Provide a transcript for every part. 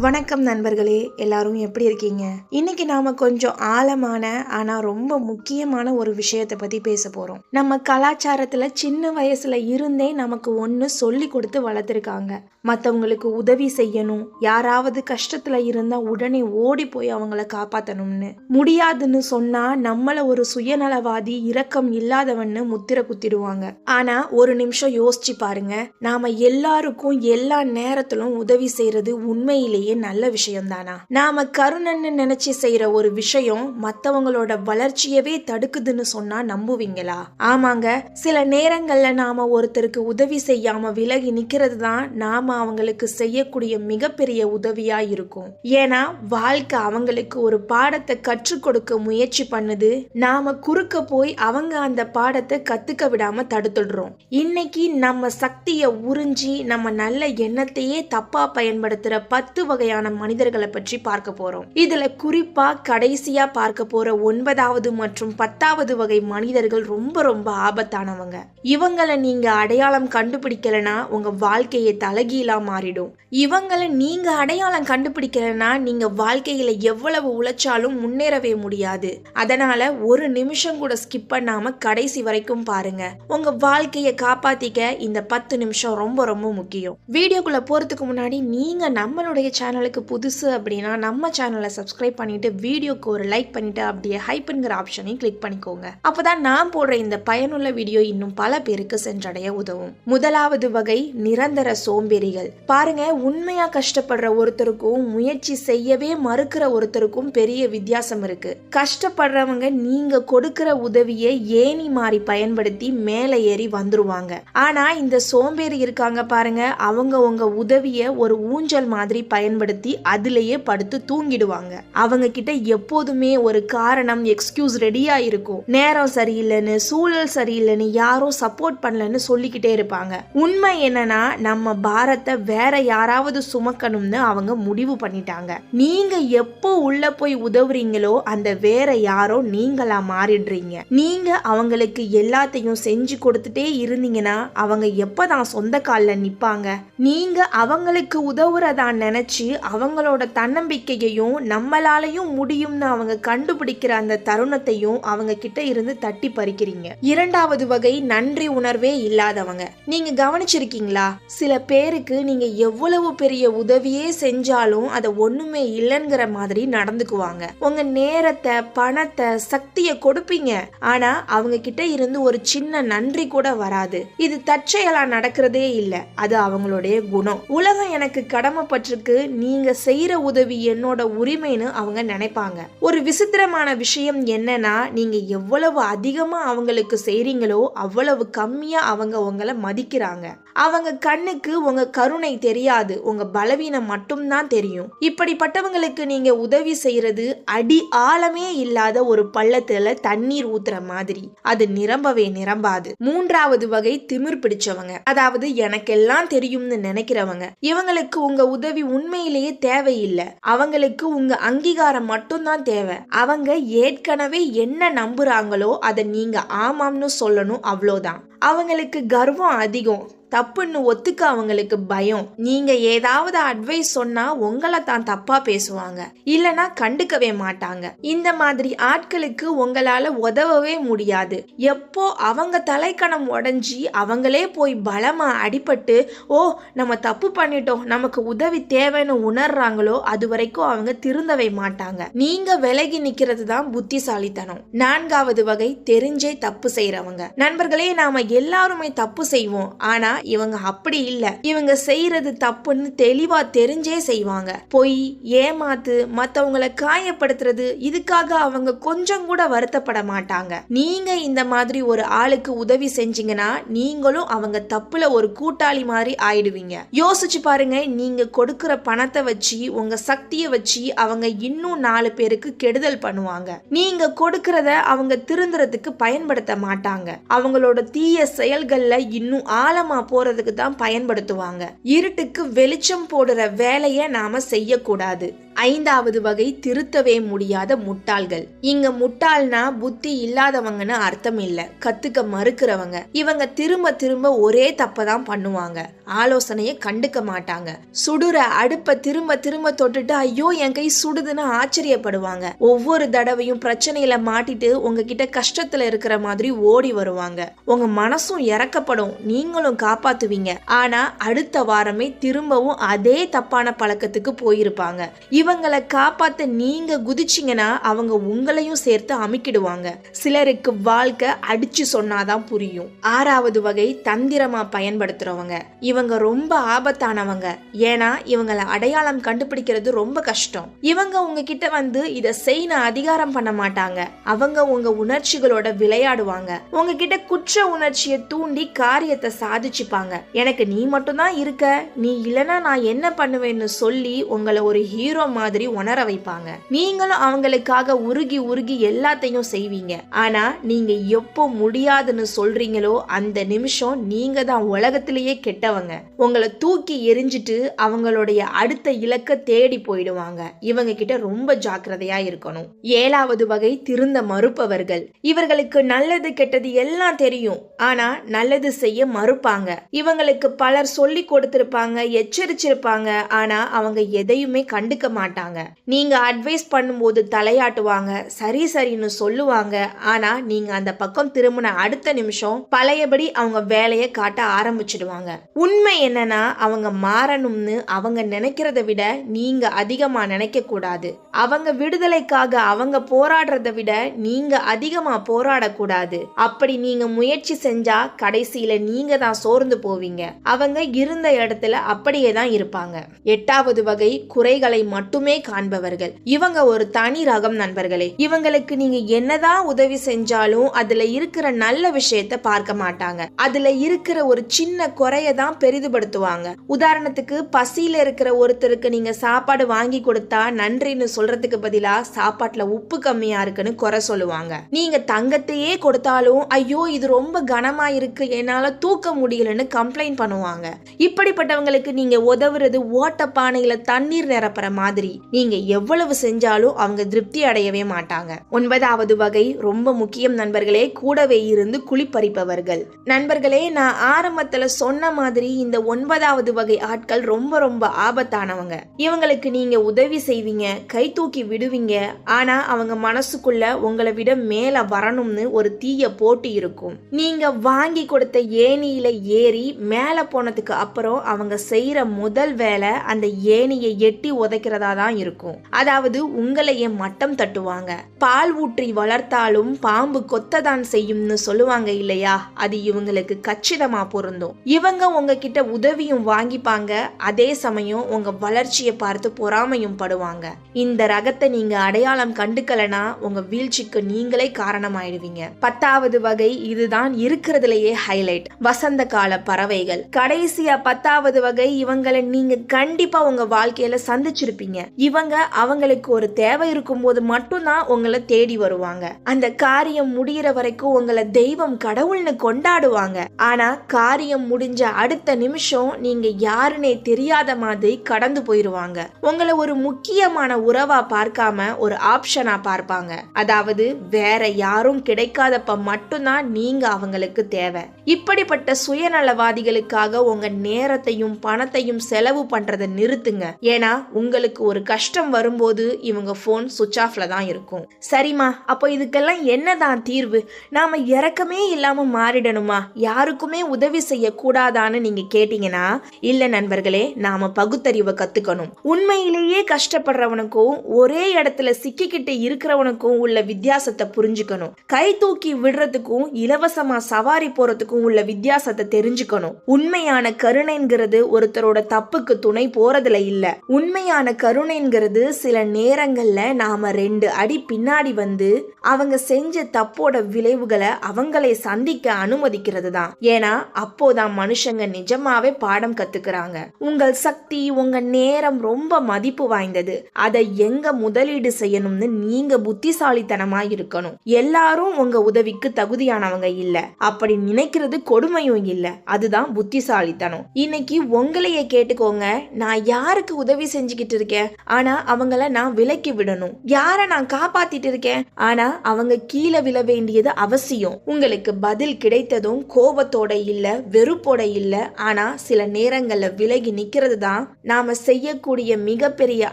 வணக்கம் நண்பர்களே எல்லாரும் எப்படி இருக்கீங்க? இன்னைக்கு நாம கொஞ்சம் ஆழமான ஆனா ரொம்ப முக்கியமான ஒரு விஷயத்தை பத்தி பேச போறோம். நம்ம கலாச்சாரத்துல சின்ன வயசுல இருந்தே நமக்கு ஒன்று சொல்லி கொடுத்து வளர்த்துருக்காங்க. மத்தவங்களுக்கு உதவி செய்யணும். யாராவது கஷ்டத்துல இருந்தா உடனே ஓடி போய் அவங்கள காப்பாத்தணும்னு. முடியாதுன்னு சொன்னா நம்மள ஒரு சுயநலவாதி இரக்கம் இல்லாதவன்னு முத்திர குத்திடுவாங்க. ஆனா ஒரு நிமிஷம் யோசிச்சு பாருங்க. நாம எல்லாருக்கும் எல்லா நேரத்திலும் உதவி செய்யறது உண்மையிலேயே நல்ல விஷயம் தானா நாம கருணன்னு நினைச்சு செய்யற ஒரு விஷயம் மத்தவங்களோட வளர்ச்சியவே தடுக்குதுன்னு சொன்னா நம்புவீங்களா? ஆமாங்க. சில நேரங்கள்ல நாம ஒருத்தருக்கு உதவி செய்யாம விலகி நிக்கிறது தான் நாம அவங்களுக்கு செய்யக்கூடிய மிகப்பெரிய உதவியா இருக்கும் ஏன்னா வாழ்க்கை அவங்களுக்கு ஒரு பாடத்தை கற்றுக் கொடுக்க முயற்சி பண்ணுது. நாம குறுக்க போய் அவங்க அந்த பாடத்தை கத்துக்க விடாம தடுத்துடுறோம். இன்னைக்கு நம்ம சக்தியை உறிஞ்சி நம்ம நல்ல எண்ணத்தையே தப்பா பயன்படுத்துற பத்து வகையான மனிதர்களை பற்றி பார்க்க போறோம். இதுல குறிப்பா கடைசியா பார்க்க போற ஒன்பதாவது மற்றும் பத்தாவது வகை மனிதர்கள் ரொம்ப ரொம்ப ஆபத்தானவங்க. இவங்களை நீங்க அடையாளம் கண்டுபிடிக்கலனா உங்க வாழ்க்கையை தலகீழா மாறிடும். இவங்களை நீங்க அடையாளம் கண்டுபிடிக்கலனா நீங்க வாழ்க்கையில எவ்வளவு உழைச்சாலும் முன்னேறவே முடியாது. அதனால ஒரு நிமிஷம் கூட ஸ்கிப் பண்ணாம கடைசி வரைக்கும் பாருங்க. உங்க வாழ்க்கையை காப்பாத்திக்க இந்த பத்து நிமிஷம் ரொம்ப ரொம்ப முக்கியம். வீடியோக்குள்ள போறதுக்கு முன்னாடி நீங்க நம்மளுடைய சேனலுக்கு புதுசு அப்படின்னா நம்ம சேனலை சப்ஸ்கிரைப் பண்ணிட்டு வீடியோக்கு ஒரு லைக் பண்ணிட்டு அப்படியே ஹைப்புங்கிற ஆப்ஷனையும் கிளிக் பண்ணிக்கோங்க. அப்பதான் நான் போடுற இந்த பயனுள்ள வீடியோ இன்னும் பல பேருக்கு சென்றடைய உதவும். முதலாவது வகை நிரந்தர சோம்பேறி சோம்பேறிகள் பாருங்க உண்மையா கஷ்டப்படுற ஒருத்தருக்கும் முயற்சி செய்யவே மறுக்கிற ஒருத்தருக்கும் பெரிய வித்தியாசம் இருக்கு. கஷ்டப்படுறவங்க நீங்க கொடுக்கிற உதவியை ஏணி மாறி பயன்படுத்தி மேலே ஏறி வந்துருவாங்க. ஆனா இந்த சோம்பேறி இருக்காங்க பாருங்க அவங்க உங்க உதவிய ஒரு ஊஞ்சல் மாதிரி பயன்படுத்தி அதுலயே படுத்து தூங்கிடுவாங்க. அவங்க கிட்ட எப்போதுமே ஒரு காரணம் எக்ஸ்கியூஸ் ரெடியா இருக்கும். நேரம் சரியில்லைன்னு சூழல் சரியில்லைன்னு யாரும் சப்போர்ட் பண்ணலன்னு சொல்லிக்கிட்டே இருப்பாங்க. உண்மை என்னன்னா நம்ம பாரத் பாரத்தை வேற யாராவது சுமக்கணும்னு அவங்க முடிவு பண்ணிட்டாங்க. நீங்க எப்போ உள்ள போய் உதவுறீங்களோ அந்த வேற யாரோ நீங்களா மாறிடுறீங்க. நீங்க அவங்களுக்கு எல்லாத்தையும் செஞ்சு கொடுத்துட்டே இருந்தீங்கன்னா அவங்க எப்பதான் சொந்த காலில் நிப்பாங்க? நீங்க அவங்களுக்கு உதவுறதா நினைச்சு அவங்களோட தன்னம்பிக்கையையும் நம்மளாலையும் முடியும்னு அவங்க கண்டுபிடிக்கிற அந்த தருணத்தையும் அவங்க கிட்ட இருந்து தட்டி பறிக்கிறீங்க. இரண்டாவது வகை நன்றி உணர்வே இல்லாதவங்க. நீங்க கவனிச்சிருக்கீங்களா? சில பேருக்கு நீங்கள் எவ்வளவு பெரிய உதவியே செஞ்சாலும் அதை ஒன்றுமே இல்லைங்கிற மாதிரி நடந்துக்குவாங்க. உங்கள் நேரத்தை பணத்தை சக்தியை கொடுப்பீங்க. ஆனா அவங்க கிட்ட இருந்து ஒரு சின்ன நன்றி கூட வராது. இது தற்செயலா நடக்கிறதே இல்லை. அது அவங்களுடைய குணம். உலகம் எனக்கு கடமைப்பட்டிருக்கு. நீங்க செய்யற உதவி என்னோட உரிமைன்னு அவங்க நினைப்பாங்க. ஒரு விசித்திரமான விஷயம் என்னன்னா நீங்க எவ்வளவு அதிகமா அவங்களுக்கு செய்றீங்களோ அவ்வளவு கம்மியா அவங்க உங்களை மதிக்கிறாங்க. அவங்க கண்ணுக்கு உங்க கருணை தெரியாது. உங்க பலவீனம் மட்டும்தான் தெரியும். இப்படிப்பட்டவங்களுக்கு நீங்க உதவி செய்யறது அடி ஆழமே இல்லாத ஒரு பள்ளத்துல தண்ணீர் ஊத்துற மாதிரி. அது நிரம்பவே நிரம்பாது. மூன்றாவது வகை திமிர் பிடிச்சவங்க. அதாவது எனக்கெல்லாம் தெரியும்னு நினைக்கிறவங்க. இவங்களுக்கு உங்க உதவி உண்மையிலேயே தேவையில்லை. அவங்களுக்கு உங்க அங்கீகாரம் மட்டும்தான் தேவை. அவங்க ஏற்கனவே என்ன நம்புறாங்களோ அதை நீங்க ஆமாம்னு சொல்லணும் அவ்வளோதான். அவங்களுக்கு கர்வம் அதிகம். தப்புன்னு ஒத்துக்க அவங்களுக்கு பயம். நீங்க ஏதாவது அட்வைஸ் சொன்னா உங்களை தான் தப்பா பேசுவாங்க. இல்லனா கண்டுக்கவே மாட்டாங்க. இந்த மாதிரி ஆட்களுக்கு உங்களால உதவவே முடியாது. எப்போ அவங்க தலைக்கணம் உடஞ்சி அவங்களே போய் பலமா அடிபட்டு ஓ நம்ம தப்பு பண்ணிட்டோம். நமக்கு உதவி தேவைன்னு உணர்றாங்களோ அது வரைக்கும் அவங்க திருந்தவே மாட்டாங்க. நீங்க விலகி நிக்கிறது தான் புத்திசாலித்தனம். நான்காவது வகை தெரிஞ்சே தப்பு செய்யறவங்க நண்பர்களே நாம எல்லாருமே தப்பு செய்வோம். ஆனா இவங்க அப்படி இல்ல. இவங்க செய்யறது தப்புன்னு தெளிவா தெரிஞ்சே செய்வாங்க. பொய் ஏமாத்து மத்தவங்களை காயப்படுத்துறது இதுக்காக அவங்க கொஞ்சம் கூட வருத்தப்பட மாட்டாங்க. நீங்க இந்த மாதிரி ஒரு ஆளுக்கு உதவி செஞ்சீங்கன்னா நீங்களும் அவங்க தப்புல ஒரு கூட்டாளி மாதிரி ஆயிடுவீங்க. யோசிச்சு பாருங்க நீங்க கொடுக்கிற பணத்தை வச்சு உங்க சக்தியை வச்சு அவங்க இன்னும் நாலு பேருக்கு கெடுதல் பண்ணுவாங்க. நீங்க கொடுக்கறத அவங்க திருந்துறதுக்கு பயன்படுத்த மாட்டாங்க. அவங்களோட தீய செயல்களில் இன்னும் ஆழமா போறதுக்கு தான் பயன்படுத்துவாங்க. இருட்டுக்கு வெளிச்சம் போடுற வேலையை நாம செய்யக்கூடாது. ஐந்தாவது வகை திருத்தவே முடியாத முட்டாள்கள். இங்க முட்டாள்னா புத்தி இல்லாதவங்கன்னு அர்த்தம் இல்ல. கத்துக்க மறுக்கிறவங்க. இவங்க திரும்ப திரும்ப ஒரே தப்ப தான் பண்ணுவாங்க. ஆலோசனையை கண்டுக்க மாட்டாங்க. சுடுற அடுப்ப திரும்ப திரும்ப தொட்டுட்டு ஐயோ என் கை சுடுதுன்னு ஆச்சரியப்படுவாங்க. ஒவ்வொரு தடவையும் பிரச்சனையில மாட்டிட்டு உங்ககிட்ட கஷ்டத்துல இருக்கிற மாதிரி ஓடி வருவாங்க. உங்க மனசும் இறக்கப்படும். நீங்களும் காப்பாத்துவீங்க. ஆனா அடுத்த வாரமே திரும்பவும் அதே தப்பான பழக்கத்துக்கு போயிருப்பாங்க. இவங்களை காப்பாத்த நீங்க குதிச்சிங்கன்னா அவங்க உங்களையும் சேர்த்து அமுக்கிடுவாங்க. சிலருக்கு வாழ்க்கை அடிச்சு சொன்னாதான் புரியும். ஆறாவது வகை தந்திரமா பயன்படுத்துறவங்க. இவங்க ரொம்ப ஆபத்தானவங்க. ஏன்னா இவங்களை அடையாளம் கண்டுபிடிக்கிறது ரொம்ப கஷ்டம். இவங்க உங்ககிட்ட வந்து இதை செய்ய அதிகாரம் பண்ண மாட்டாங்க. அவங்க உங்க உணர்ச்சிகளோட விளையாடுவாங்க. உங்ககிட்ட குற்ற உணர்ச்சியை தூண்டி காரியத்தை சாதிச்சுப்பாங்க. எனக்கு நீ மட்டும்தான் இருக்க. நீ இல்லனா நான் என்ன பண்ணுவேன்னு சொல்லி உங்களை ஒரு ஹீரோ மாதிரி உணர வைப்பாங்க. நீங்களும் அவங்களுக்காக உருகி உருகி எல்லாத்தையும் செய்வீங்க. ஆனா நீங்க எப்போ முடியாதுன்னு சொல்றீங்களோ அந்த நிமிஷம் நீங்க தான் உலகத்திலேயே கெட்டவங்க. உங்களை தூக்கி எரிஞ்சிட்டு அவங்களுடைய அடுத்த இலக்க தேடி போயிடுவாங்க. இவங்க கிட்ட ரொம்ப ஜாக்கிரதையா இருக்கணும். ஏழாவது வகை திருந்த மறுப்பவர்கள். இவர்களுக்கு நல்லது கெட்டது எல்லாம் தெரியும். ஆனா நல்லது செய்ய மறுப்பாங்க. இவங்களுக்கு பலர் சொல்லி கொடுத்திருப்பாங்க எச்சரிச்சிருப்பாங்க. ஆனா அவங்க எதையுமே கண்டுக்க மாட்டாங்க. நீங்க அட்வைஸ் பண்ணும்போது தலையாட்டுவாங்க சரி சரின்னு சொல்லுவாங்க. ஆனா நீங்க அந்த பக்கம் திரும்பின அடுத்த நிமிஷம் பழையபடி அவங்க வேலையை காட்ட ஆரம்பிச்சிடுவாங்க. உண்மை என்னன்னா அவங்க மாறணும்னு அவங்க நினைக்கிறத விட நீங்க அதிகமா நினைக்க கூடாது. அவங்க விடுதலைக்காக அவங்க போராடுறத விட நீங்க அதிகமா போராடக்கூடாது. அப்படி நீங்க முயற்சி செஞ்சா கடைசியில நீங்க தான் சோர்ந்து போவீங்க. அவங்க இருந்த இடத்துல அப்படியே தான் இருப்பாங்க. எட்டாவது வகை குறைகளை மட்டும் காண்பவர்கள். இவங்க ஒரு தனி ரகம் நண்பர்களே. இவங்களுக்கு நீங்க என்னதான் உதவி செஞ்சாலும் அதுல இருக்கிற நல்ல விஷயத்த பார்க்க மாட்டாங்க. அதுல இருக்கிற ஒரு சின்ன குறைய தான் பெரிதுபடுத்துவாங்க. உதாரணத்துக்கு பசியில இருக்கிற ஒருத்தருக்கு நீங்க சாப்பாடு வாங்கி கொடுத்தா நன்றின்னு சொல்றதுக்கு பதிலா சாப்பாட்டுல உப்பு கம்மியா இருக்குன்னு குறை சொல்லுவாங்க. நீங்க தங்கத்தையே கொடுத்தாலும் ஐயோ இது ரொம்ப கனமா இருக்கு. என்னால தூக்க முடியலன்னு கம்ப்ளைண்ட் பண்ணுவாங்க. இப்படிப்பட்டவங்களுக்கு நீங்க உதவுறது ஓட்ட பானையில தண்ணீர் நிரப்புற மாதிரி நீங்க எவ்வளவு செஞ்சாலும் அவங்க திருப்தி அடையவே மாட்டாங்க. ஒன்பதாவது வகை ரொம்ப முக்கியம் நண்பர்களே கூடவே இருந்து குளிப்பறிப்பவர்கள். நண்பர்களே நான் ஆரம்பத்துல சொன்ன மாதிரி இந்த ஒன்பதாவது வகை ஆட்கள் ரொம்ப ரொம்ப ஆபத்தானவங்க. இவங்களுக்கு நீங்க உதவி செய்வீங்க கை தூக்கி விடுவீங்க. ஆனா அவங்க மனசுக்குள்ள உங்களை விட மேல வரணும்னு ஒரு தீய போட்டி இருக்கும். நீங்க வாங்கி கொடுத்த ஏணியில ஏறி மேல போனதுக்கு அப்புறம் அவங்க செய்யற முதல் வேலை அந்த ஏணியை எட்டி உதைக்கிறதா தான் இருக்கும். அதாவது உங்களையே மட்டம் தட்டுவாங்க. பால் ஊற்றி வளர்த்தாலும் பாம்பு கொத்ததான் செய்யும்னு சொல்லுவாங்க இல்லையா? அது இவங்களுக்கு கச்சிதமா பொருந்தும். இவங்க உங்ககிட்ட உதவியும் வாங்கிப்பாங்க. அதே சமயம் உங்க வளர்ச்சியை பார்த்து பொறாமையும் படுவாங்க. இந்த ரகத்தை நீங்க அடையாளம் கண்டுக்கலனா உங்க வீழ்ச்சிக்கு நீங்களே காரணமாயிடுவீங்க. பத்தாவது வகை இதுதான் இருக்கிறதுலயே ஹைலைட் வசந்த கால பறவைகள். கடைசியா பத்தாவது வகை இவங்களை நீங்க கண்டிப்பா உங்க வாழ்க்கையில சந்திச்சிருப்பீங்க. இவங்க அவங்களுக்கு ஒரு தேவை இருக்கும் போது மட்டும்தான் உங்களை தேடி வருவாங்க. அந்த காரியம் முடிகிற வரைக்கும் உங்களை தெய்வம் கடவுள்னு கொண்டாடுவாங்க. ஆனா காரியம் முடிஞ்ச அடுத்த நிமிஷம் நீங்க யாருன்னே தெரியாத மாதிரி கடந்து போயிருவாங்க. உங்களை ஒரு முக்கியமான உறவா பார்க்காம ஒரு ஆப்ஷனா பார்ப்பாங்க. அதாவது வேற யாரும் கிடைக்காதப்ப மட்டும்தான் நீங்க அவங்களுக்கு தேவை. இப்படிப்பட்ட சுயநலவாதிகளுக்காக உங்க நேரத்தையும் பணத்தையும் செலவு பண்றதை நிறுத்துங்க. ஏன்னா உங்களுக்கு ஒரு கஷ்டம் வரும்போது இவங்க ஃபோன் சுவிச் ஆஃப்ல தான் இருக்கும். சரிம்மா அப்போ இதுக்கெல்லாம் என்னதான் தீர்வு? நாம இறக்கமே இல்லாம மாறிடணுமா? யாருக்குமே உதவி செய்ய கூடாதான்னு நீங்க கேட்டீங்கன்னா இல்ல நண்பர்களே நாம பகுத்தறிவை கத்துக்கணும். உண்மையிலேயே கஷ்டப்படுறவனுக்கும் ஒரே இடத்துல சிக்கிக்கிட்டு இருக்கிறவனுக்கும் உள்ள வித்தியாசத்தை புரிஞ்சுக்கணும். கை தூக்கி விடுறதுக்கும் இலவசமா சவாரி போறதுக்கும் உள்ள வித்தியாசத்தை தெரிஞ்சுக்கணும். உண்மையான கருணைங்கிறது ஒருத்தரோட தப்புக்கு துணை போறதுல இல்ல. உண்மையான கருணைங்கிறது சில நேரங்கள்ல நாம ரெண்டு அடி பின்னாடி வந்து அவங்க செஞ்ச தப்போட விளைவுகளை அவங்களை சந்திக்க அனுமதிக்கிறது தான். ஏன்னா அப்போதான் மனுஷங்க நிஜமாவே பாடம் கத்துக்கிறாங்க. உங்கள் சக்தி உங்க நேரம் ரொம்ப மதிப்பு வாய்ந்தது. அதை எங்க முதலீடு செய்யணும்னு நீங்க புத்திசாலித்தனமா இருக்கணும். எல்லாரும் உங்க உதவிக்கு தகுதியானவங்க இல்ல. அப்படி நினைக்கிறது கொடுமையும் இல்ல. அதுதான் புத்திசாலித்தனம். இன்னைக்கு உங்களையே கேட்டுக்கோங்க. நான் யாருக்கு உதவி செஞ்சுக்கிட்டு இருக்கேன்? ஆனா அவங்கள நான் விலக்கி விடணும். யார நான் காப்பாத்திட்டு இருக்கேன்? ஆனா அவங்க கீழே விழ வேண்டியது அவசியம். உங்களுக்கு பதில் கிடைத்ததும் கோபத்தோட இல்ல வெறுப்போட இல்ல. ஆனா சில நேரங்கள்ல விலகி நிக்கிறது தான் நாம செய்யக்கூடிய மிகப்பெரிய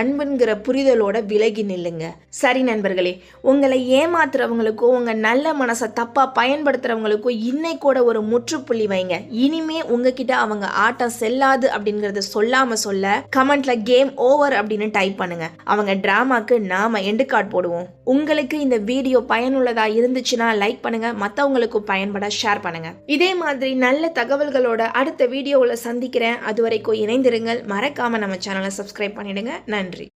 அன்புங்கிற புரிதலோட விலகி நில்லுங்க. சரி நண்பர்களே உங்களை ஏமாத்துறவங்களுக்கோ உங்க நல்ல மனசை தப்பா பயன்படுத்துறவங்களுக்கோ இன்னைக்கூட ஒரு முற்றுப்புள்ளி வைங்க. இனிமே உங்ககிட்ட அவங்க ஆட்டம் செல்லாது அப்படிங்கறத சொல்லாம சொல்ல கமெண்ட்ல கேம் ஓவர் அப்படின்னு டைப் பண்ணுங்க. அவங்க டிராமாக்கு நாம எண்டு கார்டு போடுவோம். உங்களுக்கு இந்த வீடியோ பயனுள்ளதா இருந்துச்சுன்னா லைக் பண்ணுங்க. மத்தவங்களுக்கும் பயன்பட ஷேர் பண்ணுங்க. இதே மாதிரி நல்ல தகவல்களோட அடுத்த வீடியோவில் சந்திக்கிறேன். அது வரைக்கும் இணைந்திருங்கள். மறக்காம நம்ம சேனலை சப்ஸ்கிரைப் பண்ணிடுங்க. நன்றி.